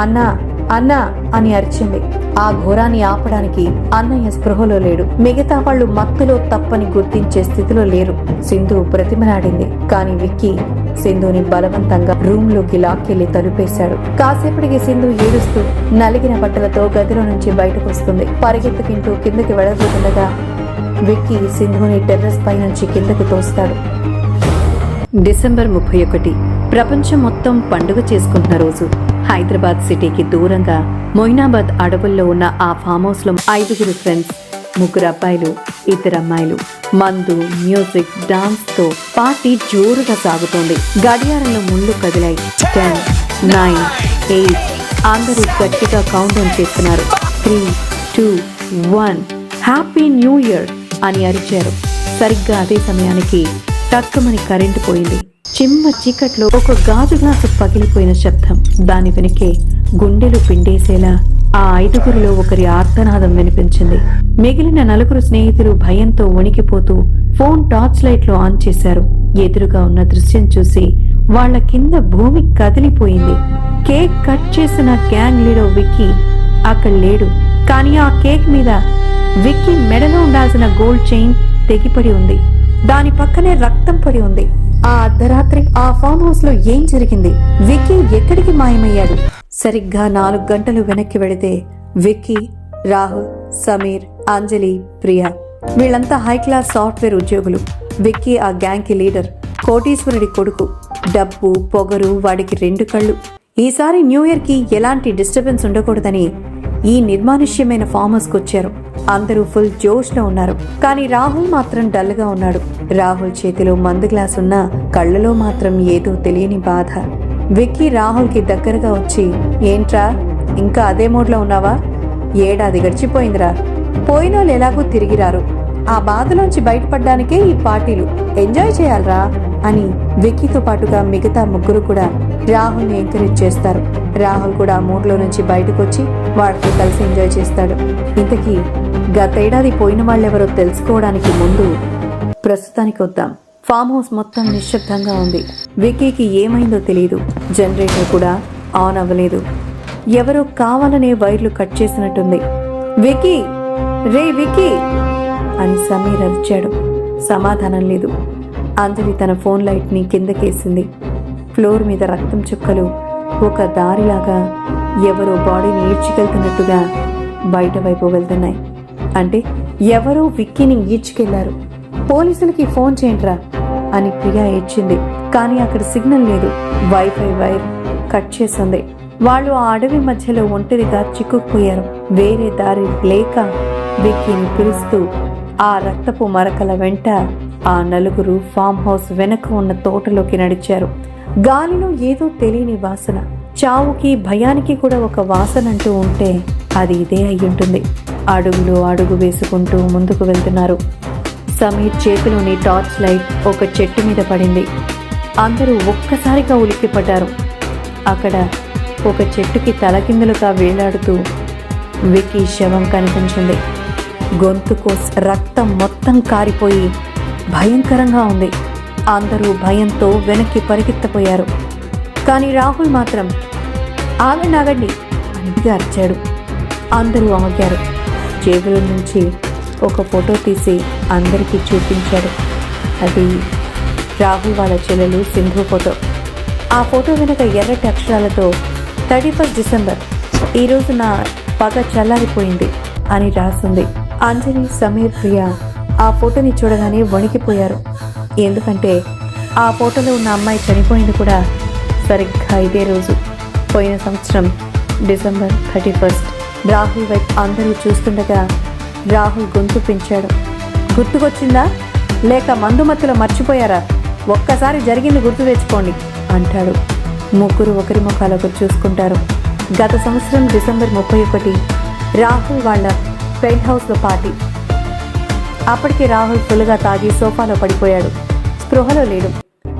అన్నా అన్నా అని అరిచింది. ఆ ఘోరాన్ని ఆపడానికి అన్నయ్య స్పృహలో లేడు. మిగతా వాళ్ళు మత్తులో తప్పని గుర్తించే స్థితిలో లేరు. సింధు ప్రతిమలాడింది కాని విక్కీ సింధుని బలవంతంగా రూమ్లోకి లాక్కెళ్ళి తలుపేశాడు. కాసేపటికి సింధు ఏడుస్తూ నలిగిన బట్టలతో గదిలో నుంచి బయటకు వస్తుంది. పరిగెత్తుకింటూ కిందకి వెడబోతుండగా విక్కీ సింధుని టెర్రస్ పై నుంచి కిందకు తోస్తాడు. డిసెంబర్ ముప్పై ఒకటి. ప్రపంచం మొత్తం పండుగ చేసుకుంటున్న రోజు. హైదరాబాద్ సిటీకి దూరంగా మొయినాబాద్ అడవుల్లో ఉన్న ఆ ఫామ్ హౌస్లో ఐదుగురు ఫ్రెండ్స్ ముగ్గురు అబ్బాయిలు ఇద్దరు అమ్మాయిలు. మందు మ్యూజిక్ డాన్స్తో పార్టీ జోరుగా సాగుతోంది. గడియారంలో ముళ్ళు కదిలాయి. టెన్ నైన్ ఎయిట్ అందరూ గట్టిగా కౌంట్ డౌన్ చేస్తున్నారు. Three two one happy new year అని అరిచారు. సరిగ్గా అదే సమయానికి తక్కువని కరెంటు పోయింది. చిమ్మ చీకట్లో ఒక గాజు గ్లాసు పగిలిపోయిన శబ్దం. దాని వెనుకే గుండెలు పిండేసేలా ఆ ఐదుగురిలో ఒకరి ఆర్తనాదం వినిపించింది. మిగిలిన నలుగురు స్నేహితులు భయంతో వణికిపోతూ ఫోన్ టార్చ్ లైట్లు ఆన్ చేశారు. ఎదురుగా ఉన్న దృశ్యం చూసి వాళ్ళ కింద భూమి కదిలిపోయింది. కేక్ కట్ చేసిన గ్యాంగ్ లీడర్ విక్కీ అక్కడ లేడు. కానీ ఆ కేక్ మీద విక్కీ మెడలో ఉండాల్సిన గోల్డ్ చైన్ తెగిపడి ఉంది. దాని పక్కనే రక్తం పడి ఉంది. ఆ అర్ధరాత్రి ఆ ఫామ్ హౌస్లో ఏం జరిగింది? విక్కీ ఎక్కడికి మాయమయ్యాడు? సరిగ్గా నాలుగు గంటలు వెనక్కి వెళితే విక్కీ రాహుల్ సమీర్ అంజలి ప్రియా వీళ్ళంతా హై క్లాస్ సాఫ్ట్వేర్ ఉద్యోగులు. విక్కీ ఆ గ్యాంగ్కి లీడర్ కోటీశ్వరుడి కొడుకు. డబ్బు పొగరు వాడికి రెండు కళ్ళు. ఈసారి న్యూ ఇయర్కి ఎలాంటి డిస్టర్బెన్స్ ఉండకూడదని ఈ నిర్మానుష్యమైన ఫామ్ హౌస్ వచ్చారు. అందరూ ఫుల్ జోష్లో ఉన్నారు. కానీ రాహుల్ మాత్రం డల్గా ఉన్నాడు. రాహుల్ చేతిలో మందు గ్లాస్ ఉన్నా కళ్ళలో మాత్రం ఏదో తెలియని బాధ. విక్కీ రాహుల్కి దగ్గరగా వచ్చి ఏంట్రా ఇంకా అదే మూడ్లో ఉన్నావా? ఏడాది గడిచిపోయిందిరా. పోయినోళ్ళు ఎలాగో తిరిగిరారు. ఆ బాధలోంచి బయటపడ్డానికే ఈ పార్టీలు. ఎంజాయ్ చేయాలరా. అని విక్కీతో పాటుగా మిగతా ముగ్గురు కూడా రాహుల్ని ఎంకరేజ్ చేస్తారు. రాహుల్ కూడా ఆ మూడ్లో నుంచి బయటకు వచ్చి వాళ్ళతో కలిసి ఎంజాయ్ చేస్తాడు. ఇంతకీ గతేడాది పోయిన వాళ్ళెవరో తెలుసుకోవడానికి ముందు ప్రస్తుతానికి వద్దాం. ఫామ్ హౌస్ మొత్తం నిశ్శబ్దంగా ఉంది. విక్కీకి ఏమైందో తెలియదు జనరేటర్ కూడా ఆన్ అవ్వలేదు. ఎవరో కావాలనే వైర్లు కట్ చేసినట్టుంది. విక్కీ! రే విక్కీ! అని సమీర్ అరిచాడు. సమాధానం లేదు. అంజలి తన ఫోన్ లైట్ని కిందకేసింది. ఫ్లోర్ మీద రక్తం చుక్కలు ఒక దారిలాగా ఎవరో బాడీని ఈడ్చుకెళ్తున్నట్టుగా బయట వైపు వెళ్తున్నాయి. అంటే ఎవరో విక్కీని ఈడ్చుకెళ్ళారు. పోలీసులకి ఫోన్ చేయండిరా అని ప్రియా ఏడ్చింది. కానీ అక్కడ సిగ్నల్ లేదు. వైఫై వైర్ కట్ చేసింది. వాళ్ళు ఆ అడవి మధ్యలో ఒంటరిగా చిక్కుకుపోయారు. వేరే దారి లేక విక్కీని పిలుస్తూ ఆ రక్తపు మరకల వెంట ఆ నలుగురు ఫామ్ హౌస్ వెనక ఉన్న తోటలోకి నడిచారు. గాలిలో ఏదో తెలియని వాసన చావుకి భయానికి కూడా ఒక వాసన అంటూ ఉంటే అది ఇదే అయ్యుంటుంది. అడుగులు అడుగు వేసుకుంటూ ముందుకు వెళ్తున్నారు. సమీర్ చేతిలోని టార్చ్ లైట్ ఒక చెట్టు మీద పడింది. అందరూ ఒక్కసారిగా ఉలిక్కిపడ్డారు. అక్కడ ఒక చెట్టుకి తలకిందులుగా వేలాడుతూ వికీ శవం కనిపించింది. గొంతు కోస్ రక్తం మొత్తం కారిపోయి భయంకరంగా ఉంది. అందరూ భయంతో వెనక్కి పరిగెత్తపోయారు. కానీ రాహుల్ మాత్రం ఆగండి ఆగండి అని అరిచాడు అందరూ ఆగారు. జేబుల నుంచి ఒక ఫోటో తీసి అందరికీ చూపించాడు. అది రాహుల్ వాళ్ళ చెల్లెలు సింధు ఫోటో. ఆ ఫోటో వెనుక ఎర్రటి అక్షరాలతో థర్టీ ఫస్ట్ డిసెంబర్ ఈరోజు నా పగ చల్లారిపోయింది అని రాసింది. అంజలి సమీర్ ప్రియ ఆ ఫోటోని చూడగానే వణికిపోయారు. ఎందుకంటే ఆ ఫోటోలో ఉన్న అమ్మాయి చనిపోయింది కూడా సరిగ్గా ఇదే రోజు. పోయిన సంవత్సరం డిసెంబర్ థర్టీ ఫస్ట్ రాహుల్ వైపు అందరూ చూస్తుండగా రాహుల్ గొంతు పెంచాడు. గుర్తుకొచ్చిందా? లేక మందుమత్తులో మర్చిపోయారా? ఒక్కసారి జరిగింది గుర్తు తెచ్చుకోండి అంటాడు. ముగ్గురు ఒకరి ముఖాలు ఒకరు చూసుకుంటారు. గత సంవత్సరం డిసెంబర్ ముప్పై ఒకటి రాహుల్ వాళ్ళ పెయింట్ హౌస్లో పార్టీ. అప్పటికి రాహుల్ ఫుల్గా తాగి సోఫాలో పడిపోయాడు. స్పృహలో లేడు.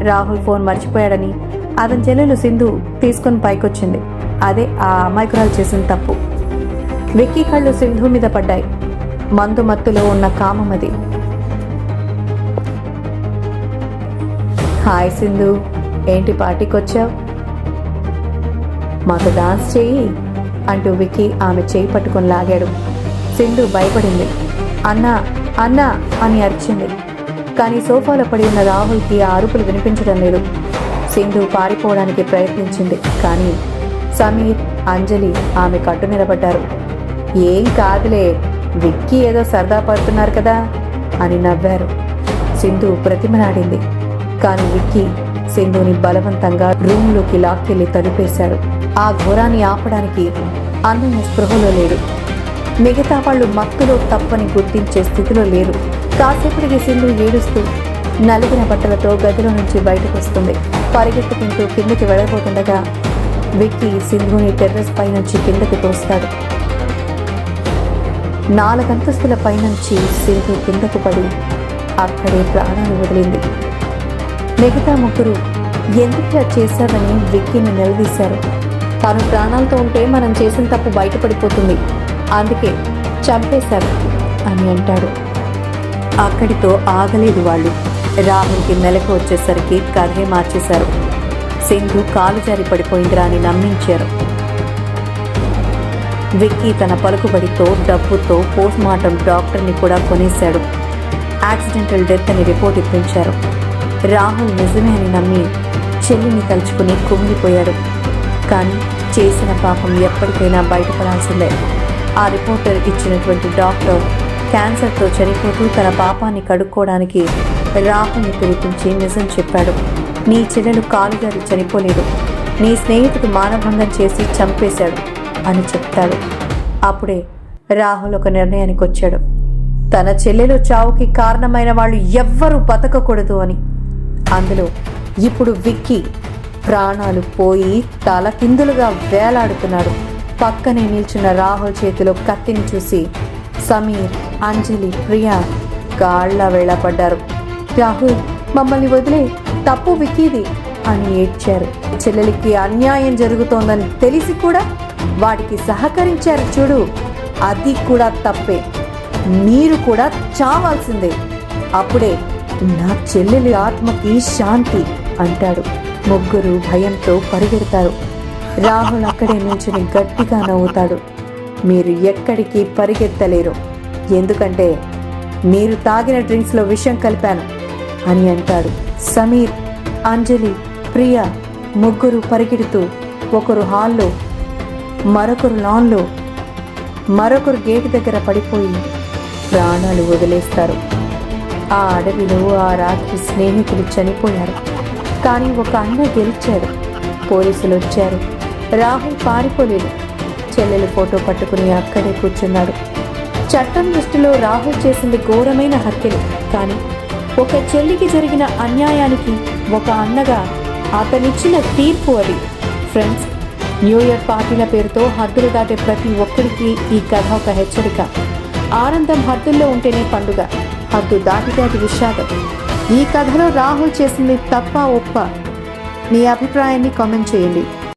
రాహుల్ ఫోన్ మర్చిపోయాడని అతని చెల్లెలు సింధు తీసుకొని పైకొచ్చింది. అదే ఆ అమాయకురాలు చేసిన తప్పు. విక్కీ కళ్ళు సింధు మీద పడ్డాయి. మందు మత్తులో ఉన్న కామం అది. హాయ్ సింధు ఏంటి పార్టీకి వచ్చావు మాకు డాన్స్ చేయి అంటూ విక్కీ ఆమె చేయి పట్టుకొని లాగాడు. సింధు భయపడింది. అన్నా అన్నా అని అరిచింది. కానీ సోఫాలో పడి ఉన్న రాహుల్కి ఆ అరుపులు వినిపించడం లేదు. సింధు పారిపోవడానికి ప్రయత్నించింది కానీ సమీర్ అంజలి ఆమె కట్టు నిలబడ్డారు. ఏం కాదులే విక్కీ ఏదో సరదా పడుతున్నారు కదా అని నవ్వారు. సింధు ప్రతిమలాడింది. కానీ విక్కీ సింధుని బలవంతంగా రూమ్లోకి లాక్కెళ్ళి తలుపేశాడు ఆ ఘోరాన్ని ఆపడానికి అన్నయ్య స్పృహలో లేడు. మిగతా వాళ్ళు మత్తులో తప్పని గుర్తించే స్థితిలో లేరు. కాసేపటికి సింధు ఏడుస్తూ నలిగిన బట్టలతో గదిలో నుంచి బయటకు వస్తుంది. పరిగెత్తుకుంటూ కిందకి వెళ్ళబోతుండగా విక్కీ సింధుని టెర్రస్ పై నుంచి కిందకి తోస్తాడు. నాలుగంతస్తుల పైనుంచి సింధు కిందకు పడి అక్కడే ప్రాణాలు వదిలింది. మిగతా ముగ్గురు ఎందుకు చేశారని విక్కీని నిలదీశారు. తను ప్రాణాలతో ఉంటే మనం చేసిన తప్పు బయటపడిపోతుంది. అందుకే చంపేశారు అని అంటాడు. అక్కడితో ఆగలేదు వాళ్ళు. రాహుల్కి నెలకు వచ్చేసరికి కథే మార్చేశారు. సింధు కాలు జారి పడిపోయిందిరా అని నమ్మించారు. విక్కీ తన పలుకుబడితో డబ్బుతో పోస్ట్ మార్టం డాక్టర్ని కూడా కొనేశాడు. యాక్సిడెంటల్ డెత్ అని రిపోర్ట్ ఇప్పించారు. రాహుల్ నిజమే అని నమ్మి చెల్లిని తలుచుకుని కుమిలిపోయాడు. కానీ చేసిన పాపం ఎప్పటికైనా బయటపడాల్సిందే. ఆ రిపోర్టర్ ఇచ్చినటువంటి డాక్టర్ క్యాన్సర్తో చనిపోతూ తన పాపాన్ని కడుక్కోవడానికి రాహుల్ని పిలిపించి నిజం చెప్పాడు. నీ చెల్లెలు కాలుగారి చనిపోలేదు. నీ స్నేహితుడు మానభంగం చేసి చంపేశాడు అని చెప్తాడు. అప్పుడే రాహుల్ ఒక నిర్ణయానికి వచ్చాడు. తన చెల్లెలు చావుకి కారణమైన వాళ్ళు ఎవ్వరూ బతకకూడదు అని. అందులో ఇప్పుడు విక్కీ ప్రాణాలు పోయి తలకిందులుగా వేలాడుతున్నాడు. పక్కనే నిల్చున్న రాహుల్ చేతిలో కత్తిని చూసి సమీర్ అంజలి ప్రియా గాళ్ళ వేళపడ్డారు రాహుల్ మమ్మల్ని వదిలే తప్పు వికీది అని ఏడ్చారు. చెల్లెలికి అన్యాయం జరుగుతోందని తెలిసి కూడా వాడికి సహకరించారు చూడు. అది కూడా తప్పే. మీరు కూడా చావాల్సిందే. అప్పుడే నా చెల్లెలి ఆత్మకి శాంతి అంటాడు. ముగ్గురు భయంతో పరిగెడతారు. రాహుల్ అక్కడే నిల్చుని గట్టిగా నవ్వుతాడు. మీరు ఎక్కడికి పరిగెత్తలేరు. ఎందుకంటే మీరు తాగిన డ్రింక్స్లో విషం కలిపాను అని అంటాడు. సమీర్ అంజలి ప్రియా ముగ్గురు పరిగెడుతూ ఒకరు హాల్లో మరొకరు లాన్లో. మరొకరు గేటు దగ్గర పడిపోయి ప్రాణాలు వదిలేస్తారు. ఆ అడవిలో ఆ రాత్రి స్నేహితులు చనిపోయారు. కానీ ఒక అన్న గెలిచాడు. పోలీసులు వచ్చారు. రాహుల్ పారిపోలేదు. చెల్లెలు ఫోటో పట్టుకుని అక్కడే కూర్చున్నాడు. చట్టం దృష్టిలో రాహుల్ చేసింది ఘోరమైన హత్యలు. కానీ ఒక చెల్లికి జరిగిన అన్యాయానికి ఒక అన్నగా అతనిచ్చిన తీర్పు అది. ఫ్రెండ్స్ న్యూ ఇయర్ పార్టీల పేరుతో హద్దులు దాటే ప్రతి ఒక్కరికి ఈ కథ ఒక హెచ్చరిక. ఆనందం హద్దుల్లో ఉంటేనే పండుగ హద్దు దాటితే అది విషాదం. ఈ కథలో రాహుల్ చేసింది తప్ప ఒప్ప. మీ అభిప్రాయాన్ని కామెంట్ చేయండి.